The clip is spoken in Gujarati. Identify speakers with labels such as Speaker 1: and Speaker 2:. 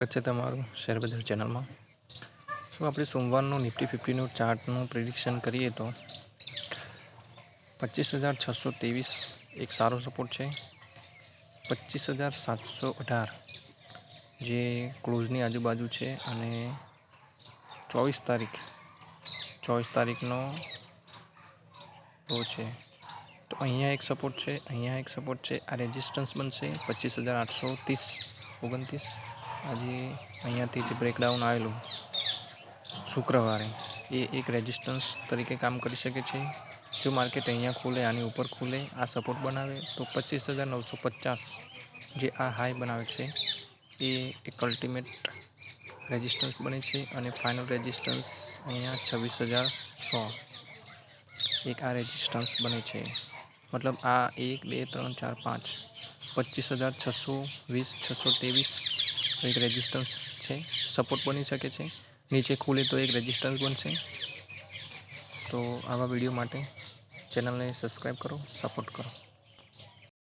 Speaker 1: સ્વાગત છે તમારું શેરબજાર ચેનલમાં. શું આપણે સોમવારનું નિફ્ટી ફિફ્ટીનું ચાર્ટનું પ્રિડિક્શન કરીએ તો? પચીસ હજાર છસો ત્રેવીસ એક સારો સપોર્ટ છે. પચીસ હજાર સાતસો અઢાર જે ક્લોઝની આજુબાજુ છે અને ચોવીસ તારીખ, ચોવીસ તારીખનો છે. તો અહીંયા એક સપોર્ટ છે, અહીંયા એક સપોર્ટ છે, આ રેઝિસ્ટન્સ બનશે પચીસ હજાર આઠસો ત્રીસ, ઓગણત્રીસ. આજે અહીંયાથી જે બ્રેકડાઉન આવેલું. શુક્રવારે. એ એક રેઝિસ્ટન્સ તરીકે કામ કરી શકે છે. જો માર્કેટ અહીંયા ખુલે, આની ઉપર ખુલે, આ સપોર્ટ બનાવે, તો પચીસ હજાર નવસો પચાસ જે આ હાઈ બનાવે છે, એ એક અલ્ટિમેટ રેઝિસ્ટન્સ બને છે અને ફાઇનલ રેઝિસ્ટન્સ અહીંયા છવ્વીસ હજાર સો. એક આ રેઝિસ્ટન્સ બને છે. મતલબ આ એક, બે, ત્રણ, ચાર, પાંચ, પચીસ હજાર છસો વીસ, છસો ત્રેવીસ એક રેઝિસ્ટન્સ છે. સપોર્ટ બની શકે છે. નીચે ખુલે તો એક રેઝિસ્ટન્સ બનશે. તો આવા વીડિયો માટે ચેનલને સબસ્ક્રાઈબ કરો સપોર્ટ કરો.